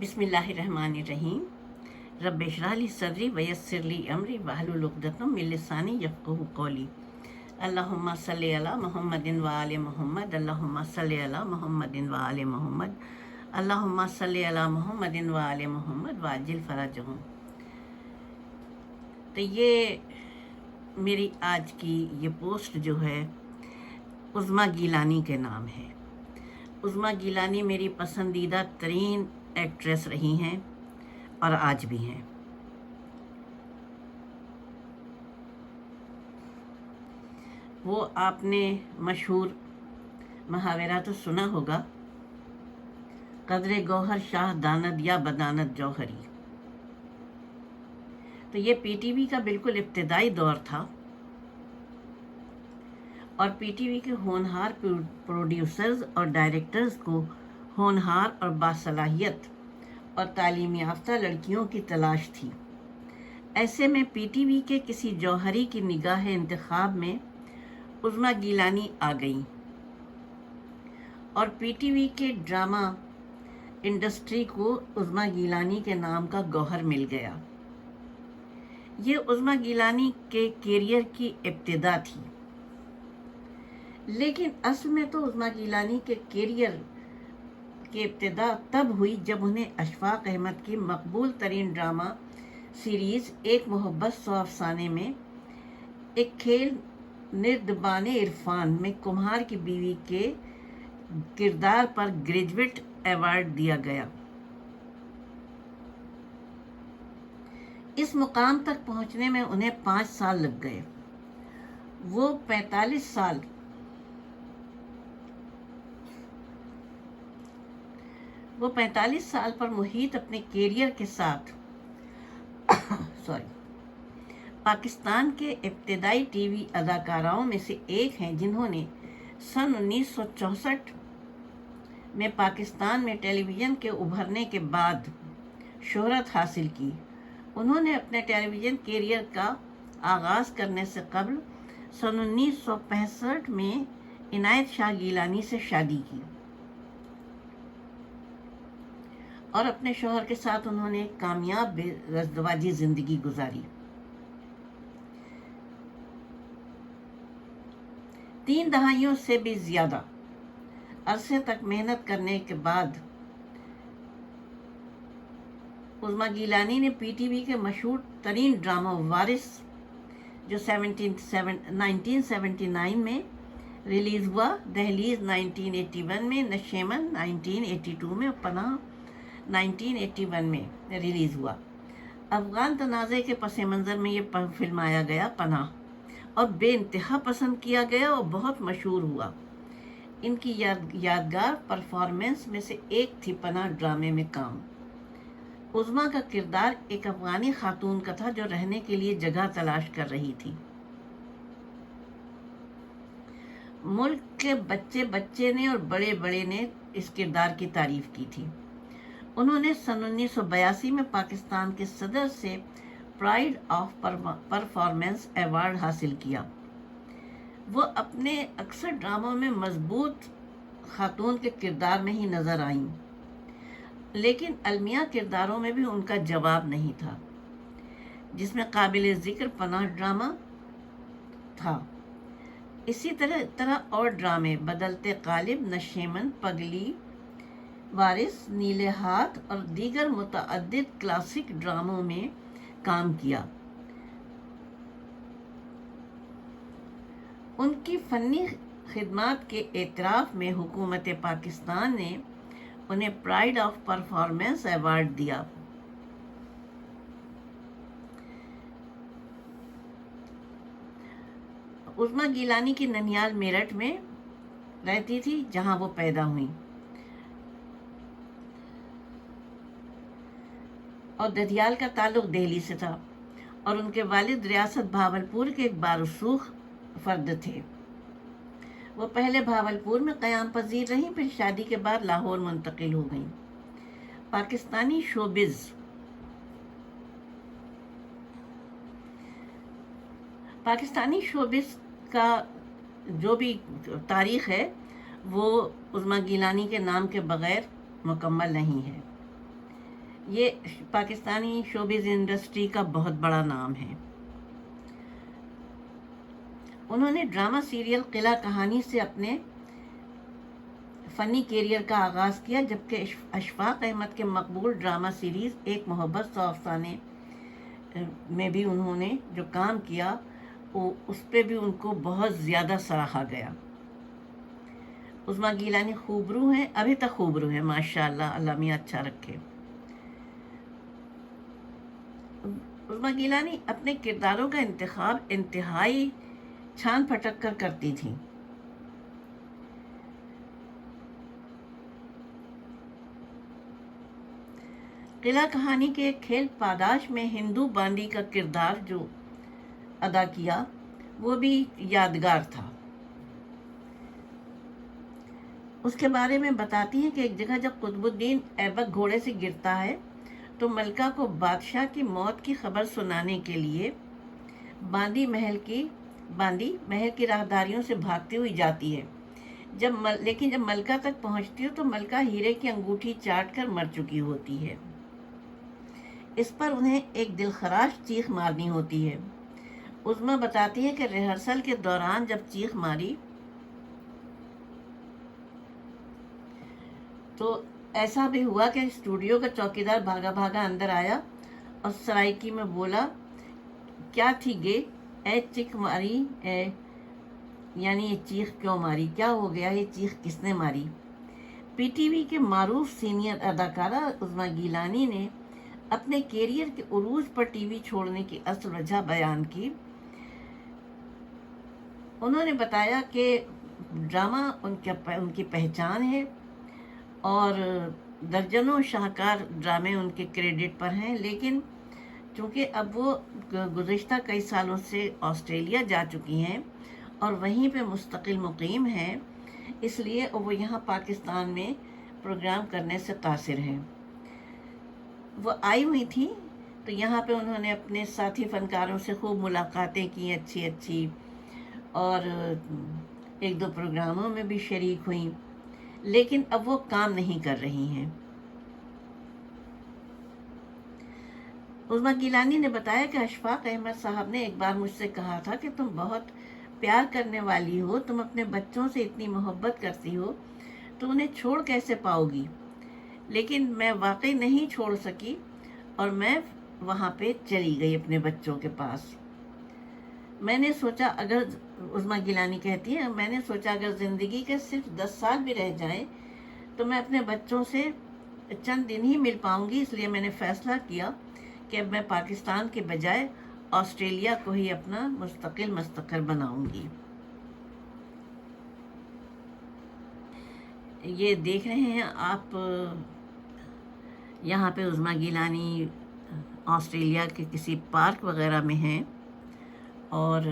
بسم اللہ الرحمن الرحیم۔ رب اشرح لی صدری ویسر لی امری واحلل عقدۃ من لسانی یفقهوا قولی۔ اللہم صلی علی محمد و آل محمد، اللہم صلی علی محمد و آل محمد، اللہم صلی علی محمد و آل محمد واجل فرجہم۔ تو یہ میری آج کی یہ پوسٹ جو ہے عظما گیلانی کے نام ہے۔ عظما گیلانی میری پسندیدہ ترین ایکٹریس رہی ہیں اور آج بھی ہیں۔ وہ آپ نے مشہور محاورہ تو سنا ہوگا، قدر گوہر شاہ داند یا بدانت جوہری۔ تو یہ پی ٹی وی کا بالکل ابتدائی دور تھا اور پی ٹی وی کے ہونہار پروڈیوسرز اور ڈائریکٹرز کو ہونہار اور باصلاحیت اور تعلیم یافتہ لڑکیوں کی تلاش تھی۔ ایسے میں پی ٹی وی کے کسی جوہری کی نگاہ انتخاب میں عظما گیلانی آ گئیں اور پی ٹی وی کے ڈرامہ انڈسٹری کو عظما گیلانی کے نام کا گوہر مل گیا۔ یہ عظما گیلانی کے کیریئر کی ابتدا تھی۔ لیکن اصل میں تو عظما گیلانی کے کیریئر کی ابتدا تب ہوئی جب انہیں اشفاق احمد کی مقبول ترین ڈرامہ سیریز ایک محبت سو افسانے میں، ایک کھیل نردبان عرفان میں کمہار کی بیوی کے کردار پر گریجویٹ ایوارڈ دیا گیا۔ اس مقام تک پہنچنے میں انہیں پانچ سال لگ گئے۔ وہ پینتالیس سال وہ پینتالیس سال پر محیط اپنے کیریئر کے ساتھ سوری پاکستان کے ابتدائی ٹی وی اداکاراؤں میں سے ایک ہیں جنہوں نے سن انیس سو چونسٹھ میں پاکستان میں ٹیلی ویژن کے ابھرنے کے بعد شہرت حاصل کی۔ انہوں نے اپنے ٹیلی ویژن کیریئر کا آغاز کرنے سے قبل سن انیس سو پینسٹھ میں عنایت شاہ گیلانی سے شادی کی۔ اور اپنے شوہر کے ساتھ انہوں نے ایک کامیاب رزدواجی زندگی گزاری۔ تین دہائیوں سے بھی زیادہ عرصے تک محنت کرنے کے بعد عظما گیلانی نے پی ٹی وی کے مشہور ترین ڈرامہ وارث، جو سیونٹین نائنٹین سیونٹی نائن میں ریلیز ہوا، دہلیز نائنٹین ایٹی ون میں، نشیمن نائنٹین ایٹی ٹو میں، پناہ نائنٹین ایٹی ون میں ریلیز ہوا۔ افغان تنازع کے پس منظر میں یہ فلم آیا گیا، پناہ۔ اور بے انتہا پسند کیا گیا اور بہت مشہور ہوا۔ ان کی یاد یادگار پرفارمنس میں سے ایک تھی پناہ ڈرامے میں کام۔ عظما کا کردار ایک افغانی خاتون کا تھا جو رہنے کے لیے جگہ تلاش کر رہی تھی۔ ملک کے بچے بچے نے اور بڑے بڑے نے اس کردار کی تعریف کی تھی۔ انہوں نے سن انیس سو بیاسی میں پاکستان کے صدر سے پرائڈ آف پرفارمنس ایوارڈ حاصل کیا۔ وہ اپنے اکثر ڈراموں میں مضبوط خاتون کے کردار میں ہی نظر آئیں۔ لیکن المیہ کرداروں میں بھی ان کا جواب نہیں تھا، جس میں قابل ذکر پناہ ڈرامہ تھا۔ اسی طرح طرح اور ڈرامے، بدلتے قالب، نشیمن، پگلی وارث نیلے ہاتھ اور دیگر متعدد کلاسک ڈراموں میں کام کیا۔ ان کی فنی خدمات کے اعتراف میں حکومت پاکستان نے انہیں پرائڈ آف پرفارمنس ایوارڈ دیا۔ عظما گیلانی کی ننیال میرٹھ میں رہتی تھی جہاں وہ پیدا ہوئی اور ددیال کا تعلق دہلی سے تھا اور ان کے والد ریاست بھاولپور کے ایک بارسوخ فرد تھے۔ وہ پہلے بھاولپور میں قیام پذیر رہیں، پھر شادی کے بعد لاہور منتقل ہو گئیں۔ پاکستانی شوبز۔ پاکستانی شوبز کا جو بھی تاریخ ہے، وہ عظما گیلانی کے نام کے بغیر مکمل نہیں ہے۔ یہ پاکستانی شوبز انڈسٹری کا بہت بڑا نام ہے۔ انہوں نے ڈرامہ سیریل قلعہ کہانی سے اپنے فنی کیریئر کا آغاز کیا، جبکہ اشفاق احمد کے مقبول ڈرامہ سیریز ایک محبت سو افسانے میں بھی انہوں نے جو کام کیا اس پہ بھی ان کو بہت زیادہ سراہا گیا۔ عظما گیلانی خوبرو ہیں، ابھی تک خوبرو ہیں ماشاء اللہ اللہ میاں اچھا رکھے۔ عظما گیلانی اپنے کرداروں کا انتخاب انتہائی چھان پھٹک کر کرتی تھیں قلعہ کہانی کے کھیل پاداش میں ہندو باندی کا کردار جو ادا کیا، وہ بھی یادگار تھا۔ اس کے بارے میں بتاتی ہیں کہ ایک جگہ جب قطب الدین ایبک گھوڑے سے گرتا ہے تو ملکہ کو بادشاہ کی موت کی خبر سنانے کے لیے باندی محل کی باندی محل کی راہداریوں سے بھاگتی ہوئی جاتی ہے۔ جب مل لیکن جب ملکہ تک پہنچتی ہو تو ملکہ ہیرے کی انگوٹھی چاٹ کر مر چکی ہوتی ہے۔ اس پر انہیں ایک دل خراش چیخ مارنی ہوتی ہے۔ عظما بتاتی ہے کہ ریہرسل کے دوران جب چیخ ماری تو ایسا بھی ہوا کہ اسٹوڈیو کا چوکیدار بھاگا بھاگا اندر آیا اور سرائکی میں بولا، کیا تھی گے؟ اے چیخ ماری، اے یعنی یہ چیخ کیوں ماری؟ کیا ہو گیا؟ یہ چیخ کس نے ماری؟ پی ٹی وی کے معروف سینئر اداکارہ عظما گیلانی نے اپنے کیریئر کے عروج پر ٹی وی چھوڑنے کی اصل وجہ بیان کی۔ انہوں نے بتایا کہ ڈرامہ ان ان کی پہچان ہے۔ اور درجنوں شاہکار ڈرامے ان کے کریڈٹ پر ہیں، لیکن چونکہ اب وہ گزشتہ کئی سالوں سے آسٹریلیا جا چکی ہیں اور وہیں پہ مستقل مقیم ہیں، اس لیے وہ یہاں پاکستان میں پروگرام کرنے سے قاصر ہیں۔ وہ آئی ہوئی تھی، تو یہاں پہ انہوں نے اپنے ساتھی فنکاروں سے خوب ملاقاتیں کی اچھی اچھی اور ایک دو پروگراموں میں بھی شریک ہوئیں۔ لیکن اب وہ کام نہیں کر رہی ہیں۔ عظما گیلانی نے بتایا کہ اشفاق احمد صاحب نے ایک بار مجھ سے کہا تھا کہ تم بہت پیار کرنے والی ہو، تم اپنے بچوں سے اتنی محبت کرتی ہو، تو انہیں چھوڑ کیسے پاؤ گی؟ لیکن میں واقعی نہیں چھوڑ سکی اور میں وہاں پہ چلی گئی اپنے بچوں کے پاس۔ میں نے سوچا اگر عظما گیلانی کہتی ہے میں نے سوچا اگر زندگی کے صرف دس سال بھی رہ جائیں تو میں اپنے بچوں سے چند دن ہی مل پاؤں گی۔ اس لیے میں نے فیصلہ کیا کہ اب میں پاکستان کے بجائے آسٹریلیا کو ہی اپنا مستقل مستقر بناؤں گی۔ یہ دیکھ رہے ہیں آپ، یہاں پہ عظما گیلانی آسٹریلیا کے کسی پارک وغیرہ میں ہیں اور